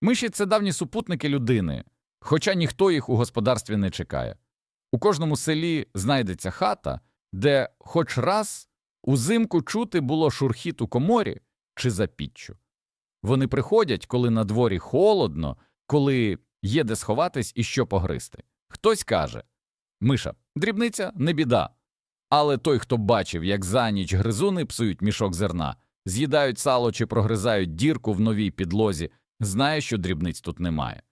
Миші це давні супутники людини, хоча ніхто їх у господарстві не чекає. У кожному селі знайдеться хата, де хоч раз узимку чути було шурхіт у коморі чи за піччю. Вони приходять, коли на дворі холодно, коли є де сховатись і що погризти. Хтось каже Миша, дрібниця не біда. Але той, хто бачив, як за ніч гризуни псують мішок зерна, з'їдають сало чи прогризають дірку в новій підлозі, знає, що дрібниць тут немає.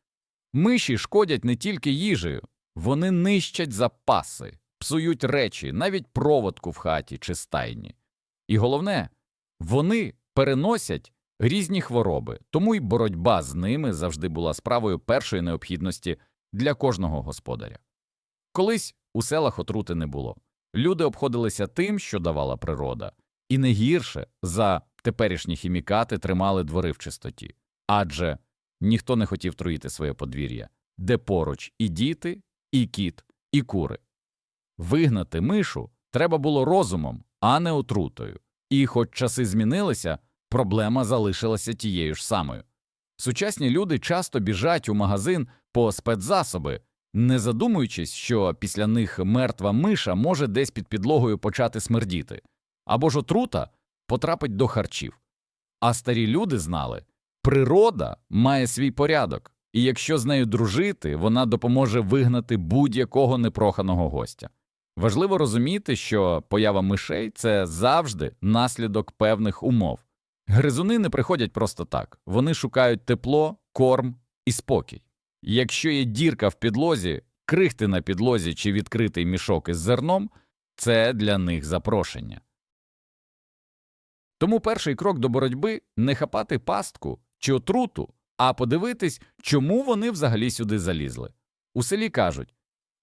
Миші шкодять не тільки їжею, вони нищать запаси, псують речі, навіть проводку в хаті чи стайні. І головне, вони переносять різні хвороби, тому й боротьба з ними завжди була справою першої необхідності для кожного господаря. Колись у селах отрути не було. Люди обходилися тим, що давала природа, і не гірше за теперішні хімікати тримали двори в чистоті. Адже ніхто не хотів труїти своє подвір'я, де поруч і діти, і кіт, і кури. Вигнати мишу треба було розумом, а не отрутою. І, хоч часи змінилися, проблема залишилася тією ж самою. Сучасні люди часто біжать у магазин по спецзасоби, не задумуючись, що після них мертва миша може десь під підлогою почати смердіти, або ж отрута потрапить до харчів. А старі люди знали, природа має свій порядок, і якщо з нею дружити, вона допоможе вигнати будь-якого непроханого гостя. Важливо розуміти, що поява мишей це завжди наслідок певних умов. Гризуни не приходять просто так, вони шукають тепло, корм і спокій. Якщо є дірка в підлозі, крихти на підлозі чи відкритий мішок із зерном це для них запрошення. Тому перший крок до боротьби не хапати пастку чи отруту, а подивитись, чому вони взагалі сюди залізли. У селі кажуть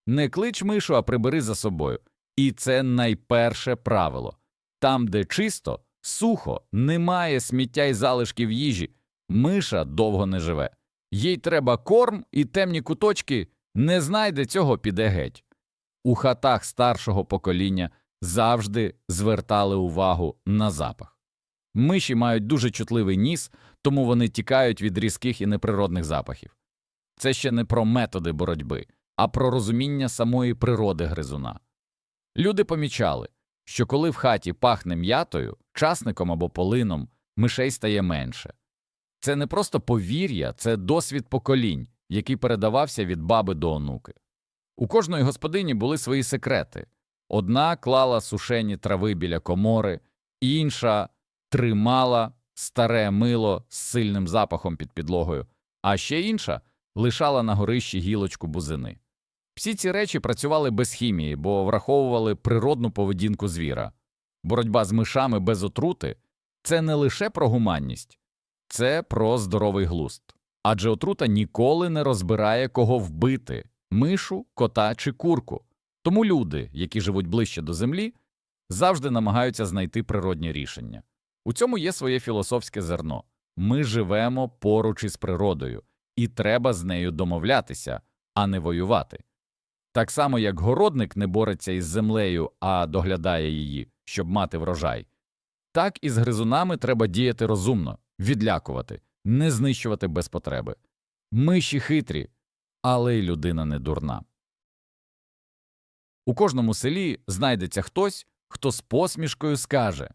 не клич мишу, а прибери за собою. І це найперше правило там, де чисто, сухо, немає сміття й залишків їжі, миша довго не живе. Їй треба корм і темні куточки, не знайде цього піде геть. У хатах старшого покоління завжди звертали увагу на запах. Миші мають дуже чутливий ніс, тому вони тікають від різких і неприродних запахів. Це ще не про методи боротьби, а про розуміння самої природи гризуна. Люди помічали, що коли в хаті пахне м'ятою, часником або полином, мишей стає менше. Це не просто повір'я, це досвід поколінь, який передавався від баби до онуки. У кожної господині були свої секрети одна клала сушені трави біля комори, інша тримала старе мило з сильним запахом під підлогою, а ще інша лишала на горищі гілочку бузини. Всі ці речі працювали без хімії, бо враховували природну поведінку звіра. Боротьба з мишами без отрути це не лише про гуманність, це про здоровий глузд. Адже отрута ніколи не розбирає, кого вбити мишу, кота чи курку. Тому люди, які живуть ближче до землі, завжди намагаються знайти природні рішення. У цьому є своє філософське зерно ми живемо поруч із природою, і треба з нею домовлятися, а не воювати. Так само, як городник не бореться із землею, а доглядає її, щоб мати врожай, так і з гризунами треба діяти розумно, відлякувати, не знищувати без потреби. Миші хитрі, але й людина не дурна. У кожному селі знайдеться хтось, хто з посмішкою скаже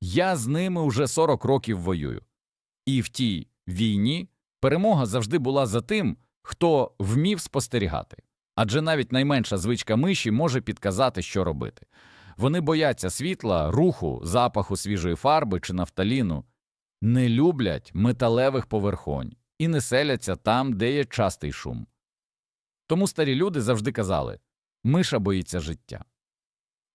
Я з ними уже 40 років воюю. І в тій війні перемога завжди була за тим, хто вмів спостерігати. Адже навіть найменша звичка миші може підказати, що робити. Вони бояться світла, руху, запаху свіжої фарби чи нафталіну, не люблять металевих поверхонь і не селяться там, де є частий шум. Тому старі люди завжди казали миша боїться життя.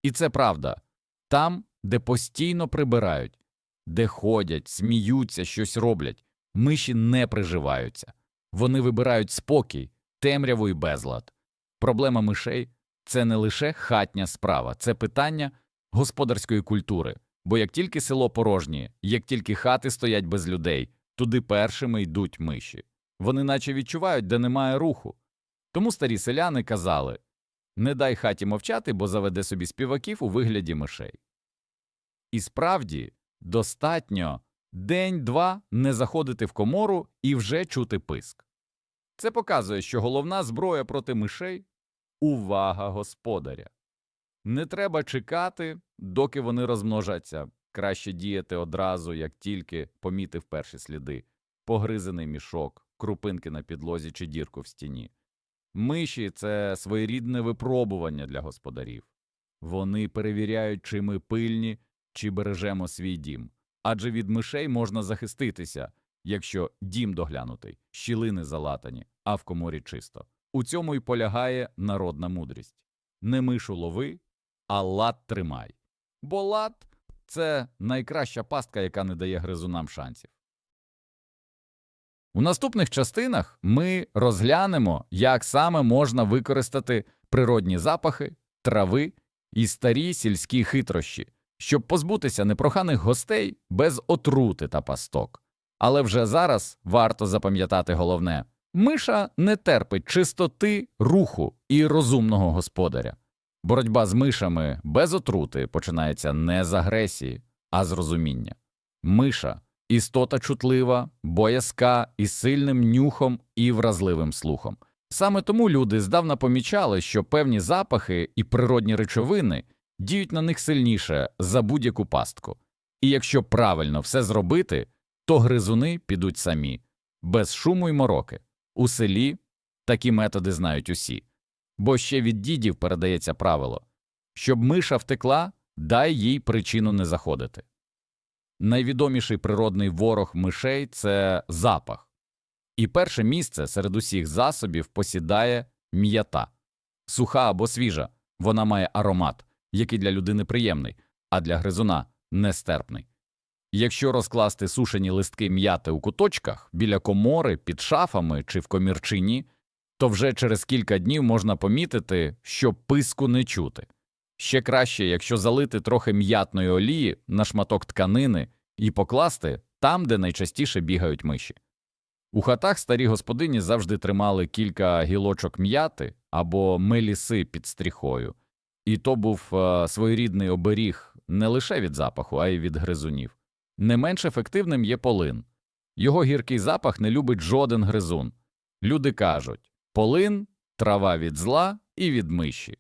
І це правда там, де постійно прибирають, де ходять, сміються, щось роблять, миші не приживаються. Вони вибирають спокій, темряву і безлад. Проблема мишей це не лише хатня справа, це питання господарської культури. Бо як тільки село порожнє, як тільки хати стоять без людей, туди першими йдуть миші. Вони наче відчувають, де немає руху. Тому старі селяни казали не дай хаті мовчати, бо заведе собі співаків у вигляді мишей. І справді достатньо День-два не заходити в комору і вже чути писк. Це показує, що головна зброя проти мишей увага господаря. Не треба чекати, доки вони розмножаться. Краще діяти одразу, як тільки помітив перші сліди погризений мішок, крупинки на підлозі чи дірку в стіні. Миші це своєрідне випробування для господарів. Вони перевіряють, чи ми пильні, чи бережемо свій дім. Адже від мишей можна захиститися, якщо дім доглянутий, щілини залатані, а в коморі чисто. У цьому й полягає народна мудрість. Не мишу лови, а лад тримай. Бо лад – це найкраща пастка, яка не дає гризунам шансів. У наступних частинах ми розглянемо, як саме можна використати природні запахи, трави і старі сільські хитрощі, щоб позбутися непроханих гостей без отрути та пасток. Але вже зараз варто запам'ятати головне миша не терпить чистоти, руху і розумного господаря. Боротьба з мишами без отрути починається не з агресії, а з розуміння. Миша істота чутлива, боязка із сильним нюхом і вразливим слухом. Саме тому люди здавна помічали, що певні запахи і природні речовини діють на них сильніше за будь-яку пастку. І якщо правильно все зробити, то гризуни підуть самі, без шуму й мороки. У селі такі методи знають усі. Бо ще від дідів передається правило щоб миша втекла, дай їй причину не заходити. Найвідоміший природний ворог мишей це запах. І перше місце серед усіх засобів посідає м'ята. Суха або свіжа, вона має аромат, який для людини приємний, а для гризуна нестерпний. Якщо розкласти сушені листки м'яти у куточках біля комори, під шафами чи в комірчині, то вже через кілька днів можна помітити, що писку не чути. Ще краще, якщо залити трохи м'ятної олії на шматок тканини і покласти там, де найчастіше бігають миші. У хатах старі господині завжди тримали кілька гілочок м'яти або меліси під стріхою, і то був е, своєрідний оберіг не лише від запаху, а й від гризунів. Не менш ефективним є полин. Його гіркий запах не любить жоден гризун. Люди кажуть полин трава від зла і від миші.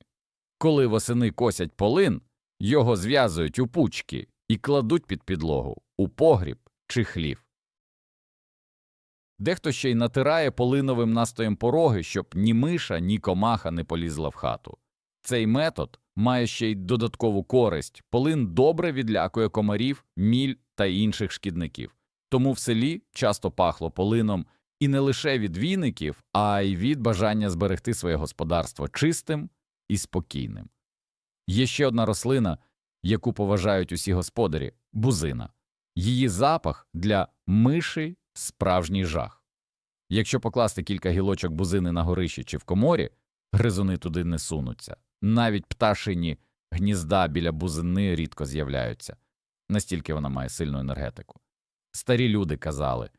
Коли восени косять полин, його зв'язують у пучки і кладуть під підлогу, у погріб чи хлів. Дехто ще й натирає полиновим настоєм пороги, щоб ні миша, ні комаха не полізла в хату. Цей метод має ще й додаткову користь полин добре відлякує комарів, міль та інших шкідників. Тому в селі часто пахло полином і не лише від віників, а й від бажання зберегти своє господарство чистим і спокійним. Є ще одна рослина, яку поважають усі господарі бузина. Її запах для миші справжній жах. Якщо покласти кілька гілочок бузини на горищі чи в коморі, гризуни туди не сунуться. Навіть пташині гнізда біля бузини рідко з'являються, настільки вона має сильну енергетику. Старі люди казали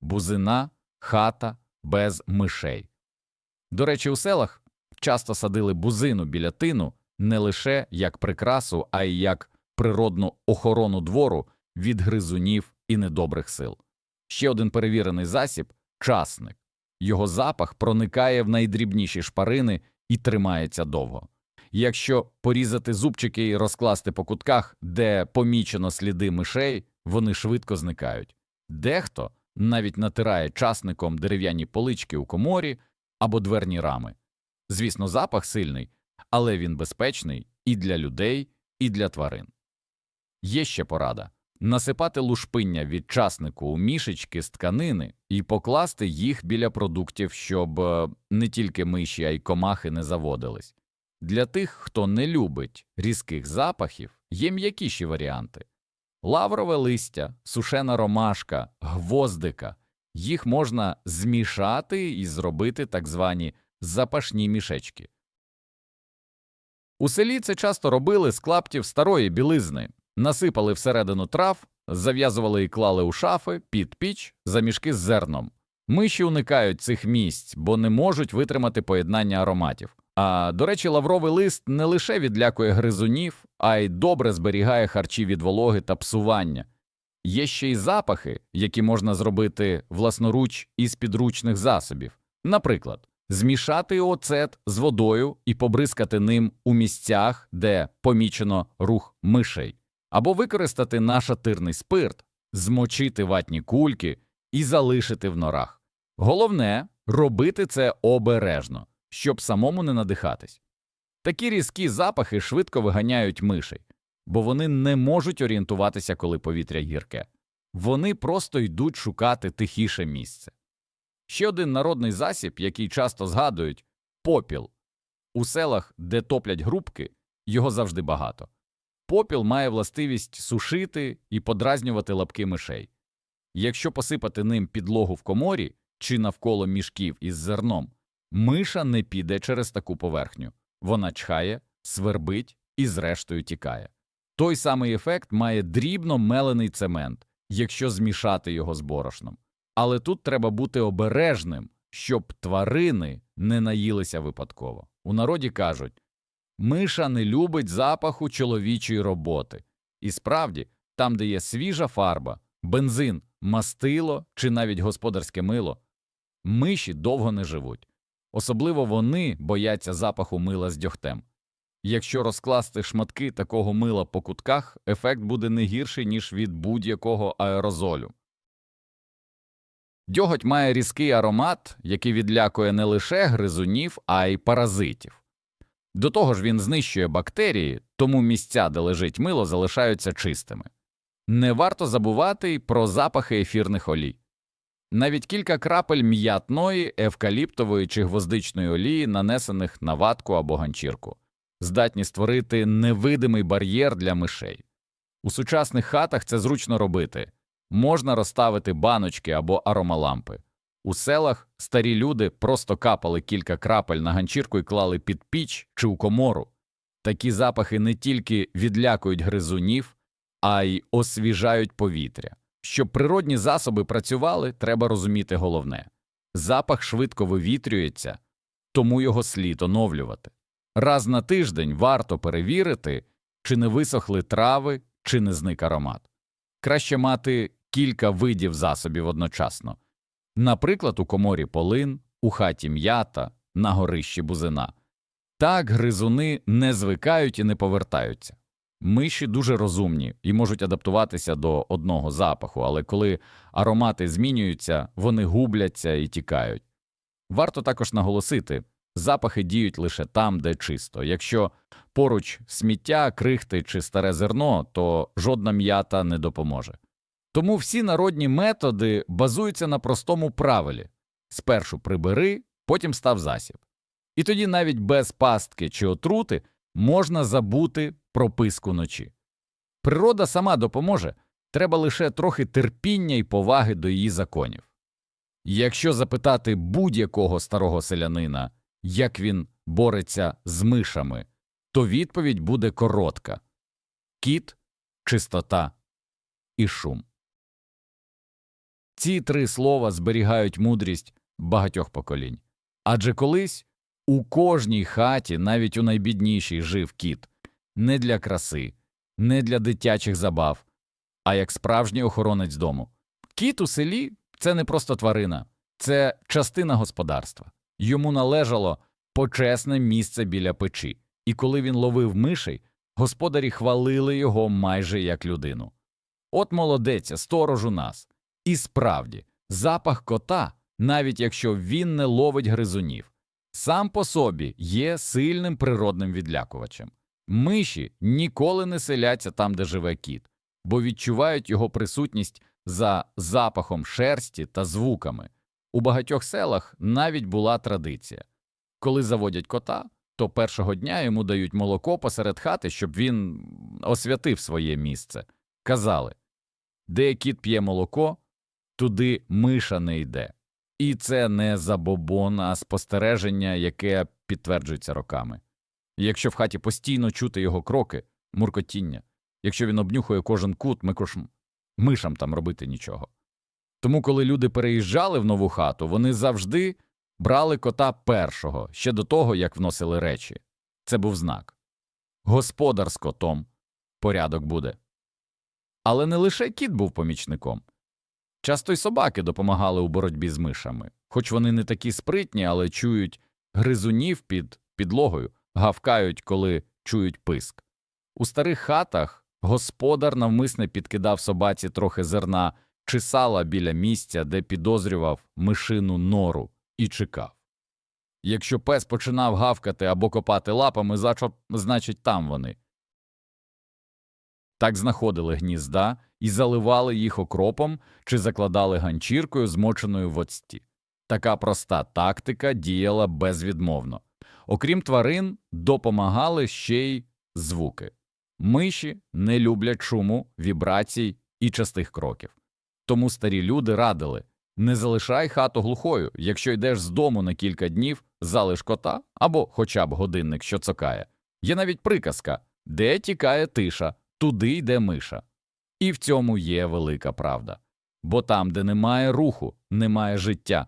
бузина хата без мишей. До речі, у селах часто садили бузину біля тину не лише як прикрасу, а й як природну охорону двору від гризунів і недобрих сил. Ще один перевірений засіб часник. Його запах проникає в найдрібніші шпарини і тримається довго. Якщо порізати зубчики і розкласти по кутках, де помічено сліди мишей, вони швидко зникають. Дехто навіть натирає часником дерев'яні полички у коморі або дверні рами. Звісно, запах сильний, але він безпечний і для людей, і для тварин. Є ще порада насипати лушпиння від часнику у мішечки з тканини і покласти їх біля продуктів, щоб е, не тільки миші, а й комахи не заводились. Для тих, хто не любить різких запахів, є м'якіші варіанти лаврове листя, сушена ромашка, гвоздика. Їх можна змішати і зробити так звані запашні мішечки. У селі це часто робили з клаптів старої білизни, насипали всередину трав, зав'язували і клали у шафи під піч за мішки з зерном. Миші уникають цих місць, бо не можуть витримати поєднання ароматів. А до речі, лавровий лист не лише відлякує гризунів, а й добре зберігає харчі від вологи та псування. Є ще й запахи, які можна зробити власноруч із підручних засобів. Наприклад, змішати оцет з водою і побризкати ним у місцях, де помічено рух мишей, або використати нашатирний спирт, змочити ватні кульки і залишити в норах. Головне робити це обережно, щоб самому не надихатись. Такі різкі запахи швидко виганяють мишей, бо вони не можуть орієнтуватися, коли повітря гірке. Вони просто йдуть шукати тихіше місце. Ще один народний засіб, який часто згадують попіл. У селах, де топлять грубки, його завжди багато. Попіл має властивість сушити і подразнювати лапки мишей. Якщо посипати ним підлогу в коморі чи навколо мішків із зерном, миша не піде через таку поверхню. Вона чхає, свербить і зрештою тікає. Той самий ефект має дрібно мелений цемент, якщо змішати його з борошном. Але тут треба бути обережним, щоб тварини не наїлися випадково. У народі кажуть миша не любить запаху чоловічої роботи. І справді, там, де є свіжа фарба, бензин, мастило чи навіть господарське мило, миші довго не живуть. Особливо вони бояться запаху мила з дьогтем. Якщо розкласти шматки такого мила по кутках, ефект буде не гірший, ніж від будь-якого аерозолю. Дьоготь має різкий аромат, який відлякує не лише гризунів, а й паразитів. До того ж він знищує бактерії, тому місця, де лежить мило, залишаються чистими. Не варто забувати й про запахи ефірних олій. Навіть кілька крапель м'ятної, евкаліптової чи гвоздичної олії, нанесених на ватку або ганчірку, здатні створити невидимий бар'єр для мишей. У сучасних хатах це зручно робити можна розставити баночки або аромалампи. У селах старі люди просто капали кілька крапель на ганчірку і клали під піч чи у комору. Такі запахи не тільки відлякують гризунів, а й освіжають повітря. Щоб природні засоби працювали, треба розуміти головне запах швидко вивітрюється, тому його слід оновлювати. Раз на тиждень варто перевірити, чи не висохли трави, чи не зник аромат. Краще мати кілька видів засобів одночасно. Наприклад, у коморі полин, у хаті м'ята, на горищі бузина. Так гризуни не звикають і не повертаються. Миші дуже розумні і можуть адаптуватися до одного запаху, але коли аромати змінюються, вони губляться і тікають. Варто також наголосити запахи діють лише там, де чисто. Якщо поруч сміття, крихти чи старе зерно, то жодна м'ята не допоможе. Тому всі народні методи базуються на простому правилі спершу прибери, потім став засіб. І тоді навіть без пастки чи отрути можна забути про писку ночі. Природа сама допоможе, треба лише трохи терпіння і поваги до її законів. Якщо запитати будь-якого старого селянина, як він бореться з мишами, то відповідь буде коротка кіт, чистота і шум. Ці три слова зберігають мудрість багатьох поколінь. Адже колись у кожній хаті, навіть у найбіднішій, жив кіт не для краси, не для дитячих забав, а як справжній охоронець дому. Кіт у селі це не просто тварина, це частина господарства. Йому належало почесне місце біля печі, і коли він ловив мишей, господарі хвалили його майже як людину. От молодеця, сторож у нас. І справді, запах кота, навіть якщо він не ловить гризунів, сам по собі є сильним природним відлякувачем. Миші ніколи не селяться там, де живе кіт, бо відчувають його присутність за запахом шерсті та звуками. У багатьох селах навіть була традиція коли заводять кота, то першого дня йому дають молоко посеред хати, щоб він освятив своє місце. Казали де кіт п'є молоко, туди миша не йде. І це не забобон, а спостереження, яке підтверджується роками. Якщо в хаті постійно чути його кроки, муркотіння, якщо він обнюхує кожен кут, ми кош... мишам там робити нічого. Тому, коли люди переїжджали в нову хату, вони завжди брали кота першого, ще до того, як вносили речі. Це був знак. Господар з котом порядок буде. Але не лише кіт був помічником. Часто й собаки допомагали у боротьбі з мишами, хоч вони не такі спритні, але чують гризунів під підлогою, гавкають, коли чують писк. У старих хатах господар навмисне підкидав собаці трохи зерна чи сала біля місця, де підозрював мишину нору, і чекав. Якщо пес починав гавкати або копати лапами, значить там вони. Так знаходили гнізда і заливали їх окропом чи закладали ганчіркою, змоченою в оцті. Така проста тактика діяла безвідмовно. Окрім тварин, допомагали ще й звуки. Миші не люблять шуму, вібрацій і частих кроків. Тому старі люди радили не залишай хату глухою, якщо йдеш з дому на кілька днів, залиш кота або хоча б годинник, що цокає. Є навіть приказка де тікає тиша, туди йде миша. І в цьому є велика правда. Бо там, де немає руху, немає життя,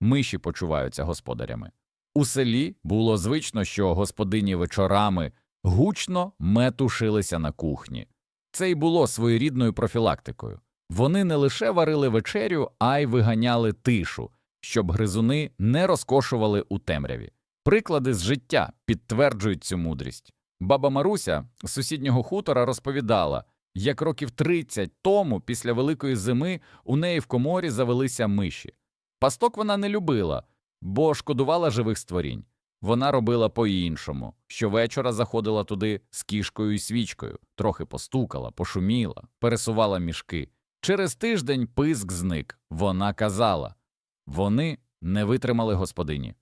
миші почуваються господарями. У селі було звично, що господині вечорами гучно метушилися на кухні. Це й було своєрідною профілактикою. Вони не лише варили вечерю, а й виганяли тишу, щоб гризуни не розкошували у темряві. Приклади з життя підтверджують цю мудрість. Баба Маруся з сусіднього хутора розповідала, як років 30 тому, після великої зими, у неї в коморі завелися миші. Пасток вона не любила, бо шкодувала живих створінь. Вона робила по-іншому. Щовечора заходила туди з кішкою і свічкою, трохи постукала, пошуміла, пересувала мішки. Через тиждень писк зник. Вона казала вони не витримали господині.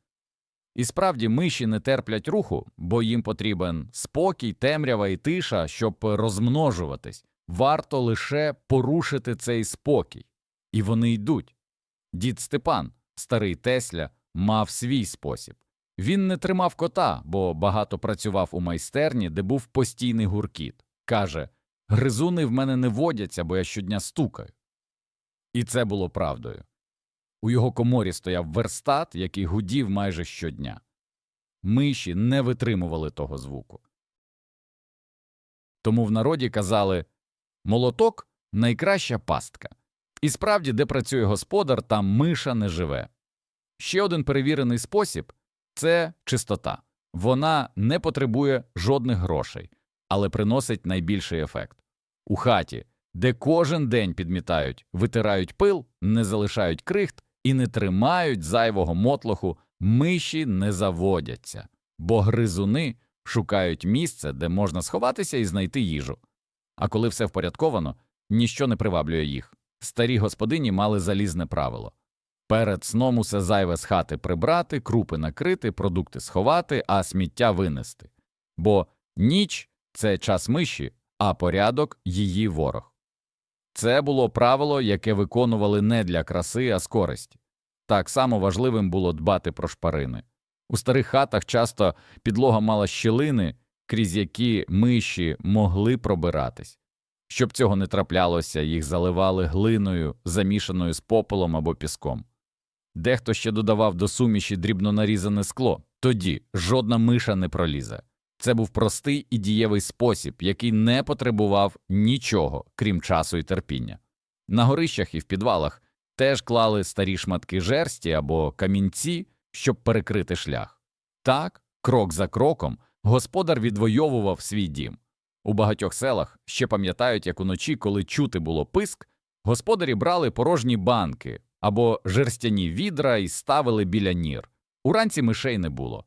І справді миші не терплять руху, бо їм потрібен спокій, темрява і тиша, щоб розмножуватись. Варто лише порушити цей спокій. І вони йдуть. Дід Степан, старий Тесля, мав свій спосіб. Він не тримав кота, бо багато працював у майстерні, де був постійний гуркіт. Каже Гризуни в мене не водяться, бо я щодня стукаю. І це було правдою. У його коморі стояв верстат, який гудів майже щодня. Миші не витримували того звуку. Тому в народі казали молоток найкраща пастка. І справді, де працює господар, там миша не живе. Ще один перевірений спосіб це чистота. Вона не потребує жодних грошей, але приносить найбільший ефект. У хаті, де кожен день підмітають, витирають пил, не залишають крихт і не тримають зайвого мотлоху, миші не заводяться, бо гризуни шукають місце, де можна сховатися і знайти їжу. А коли все впорядковано, ніщо не приваблює їх. Старі господині мали залізне правило перед сном усе зайве з хати прибрати, крупи накрити, продукти сховати, а сміття винести. Бо ніч це час миші, а порядок її ворог. Це було правило, яке виконували не для краси, а з користі. Так само важливим було дбати про шпарини. У старих хатах часто підлога мала щілини, крізь які миші могли пробиратись. Щоб цього не траплялося, їх заливали глиною, замішаною з попелом або піском. Дехто ще додавав до суміші дрібно нарізане скло, тоді жодна миша не пролізе. Це був простий і дієвий спосіб, який не потребував нічого, крім часу і терпіння. На горищах і в підвалах теж клали старі шматки жерсті або камінці, щоб перекрити шлях. Так, крок за кроком, господар відвоював свій дім. У багатьох селах ще пам'ятають, як уночі, коли чути було писк, господарі брали порожні банки або жерстяні відра і ставили біля нір. Уранці мишей не було.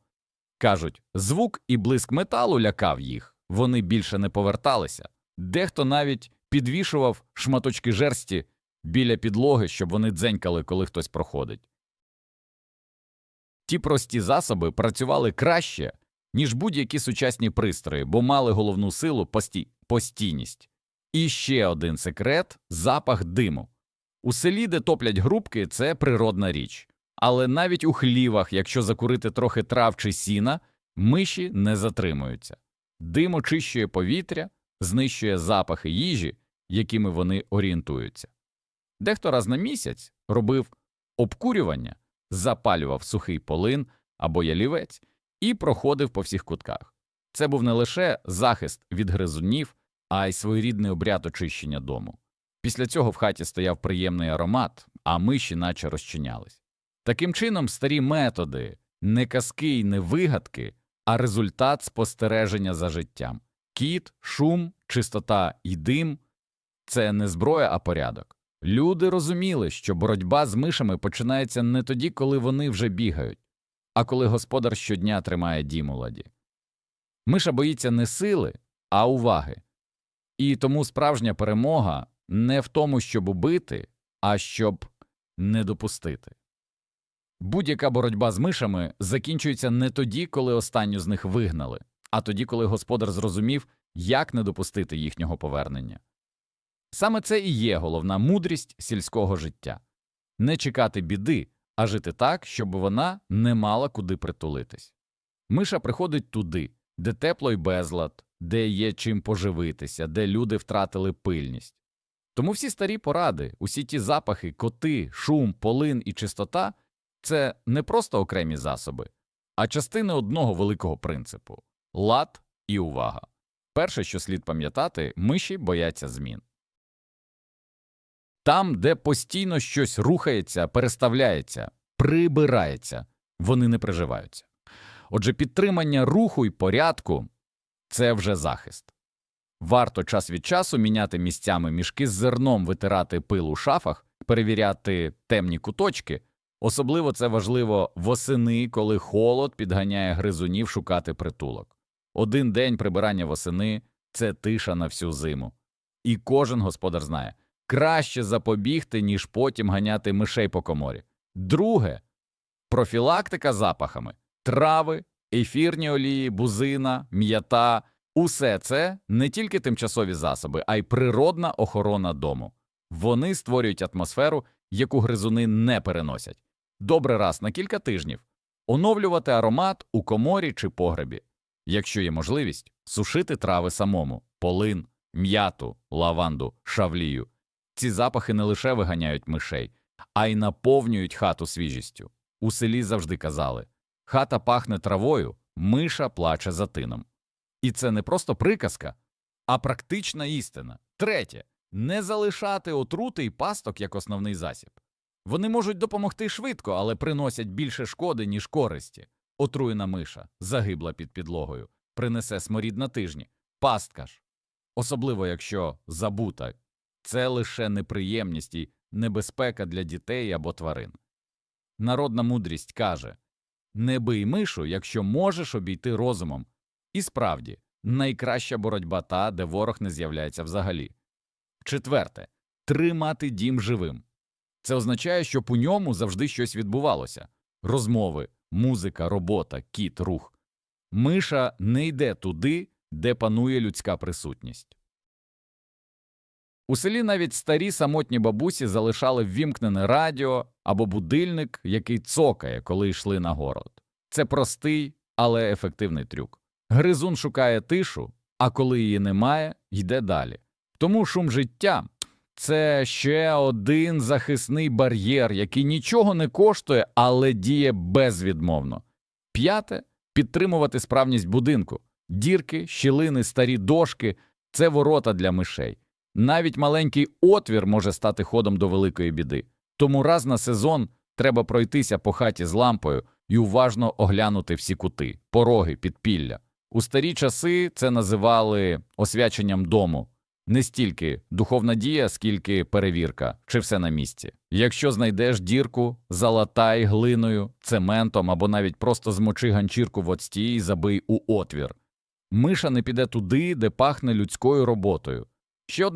Кажуть, звук і блиск металу лякав їх, вони більше не поверталися. Дехто навіть підвішував шматочки жерсті біля підлоги, щоб вони дзенькали, коли хтось проходить. Ті прості засоби працювали краще, ніж будь-які сучасні пристрої, бо мали головну силу пості... постійність. І ще один секрет запах диму. У селі, де топлять грубки, це природна річ. Але навіть у хлівах, якщо закурити трохи трав чи сіна, миші не затримуються. Дим очищує повітря, знищує запахи їжі, якими вони орієнтуються. Дехто раз на місяць робив обкурювання, запалював сухий полин або ялівець і проходив по всіх кутках. Це був не лише захист від гризунів, а й своєрідний обряд очищення дому. Після цього в хаті стояв приємний аромат, а миші наче розчинялись. Таким чином, старі методи не казки й не вигадки, а результат спостереження за життям. Кіт, шум, чистота і дим це не зброя, а порядок. Люди розуміли, що боротьба з мишами починається не тоді, коли вони вже бігають, а коли господар щодня тримає дім у ладі. Миша боїться не сили, а уваги. І тому справжня перемога не в тому, щоб убити, а щоб не допустити. Будь-яка боротьба з мишами закінчується не тоді, коли останню з них вигнали, а тоді, коли господар зрозумів, як не допустити їхнього повернення. Саме це і є головна мудрість сільського життя не чекати біди, а жити так, щоб вона не мала куди притулитись. Миша приходить туди, де тепло й безлад, де є чим поживитися, де люди втратили пильність. Тому всі старі поради, усі ті запахи, коти, шум, полин і чистота це не просто окремі засоби, а частини одного великого принципу лад і увага. Перше, що слід пам'ятати, миші бояться змін. Там, де постійно щось рухається, переставляється, прибирається, вони не приживаються. Отже, підтримання руху й порядку це вже захист. Варто час від часу міняти місцями мішки з зерном, витирати пил у шафах, перевіряти темні куточки. Особливо це важливо восени, коли холод підганяє гризунів шукати притулок. Один день прибирання восени це тиша на всю зиму. І кожен господар знає краще запобігти, ніж потім ганяти мишей по коморі. Друге профілактика запахами, трави, ефірні олії, бузина, м'ята. Усе це не тільки тимчасові засоби, а й природна охорона дому. Вони створюють атмосферу, яку гризуни не переносять. Добре раз на кілька тижнів оновлювати аромат у коморі чи погребі. Якщо є можливість, сушити трави самому, полин, м'яту, лаванду, шавлію. Ці запахи не лише виганяють мишей, а й наповнюють хату свіжістю. У селі завжди казали хата пахне травою, миша плаче за тином. І це не просто приказка, а практична істина. Третє не залишати отрути і пасток як основний засіб. Вони можуть допомогти швидко, але приносять більше шкоди, ніж користі. Отруєна миша, загибла під підлогою, принесе сморід на тижні, пастка ж. Особливо якщо забута, це лише неприємність і небезпека для дітей або тварин. Народна мудрість каже не бий мишу, якщо можеш обійти розумом. І справді, найкраща боротьба та, де ворог не з'являється взагалі. Четверте тримати дім живим. Це означає, щоб у ньому завжди щось відбувалося розмови, музика, робота, кіт, рух. Миша не йде туди, де панує людська присутність. У селі навіть старі самотні бабусі залишали ввімкнене радіо або будильник, який цокає, коли йшли на город. Це простий, але ефективний трюк. Гризун шукає тишу, а коли її немає, йде далі. Тому шум життя це ще один захисний бар'єр, який нічого не коштує, але діє безвідмовно. П'яте підтримувати справність будинку. Дірки, щілини, старі дошки це ворота для мишей. Навіть маленький отвір може стати ходом до великої біди. Тому раз на сезон треба пройтися по хаті з лампою і уважно оглянути всі кути, пороги, підпілля. У старі часи це називали освяченням дому. Не стільки духовна дія, скільки перевірка, чи все на місці. Якщо знайдеш дірку, залатай глиною, цементом або навіть просто змочи ганчірку в оцті і забий у отвір. Миша не піде туди, де пахне людською роботою. Ще одна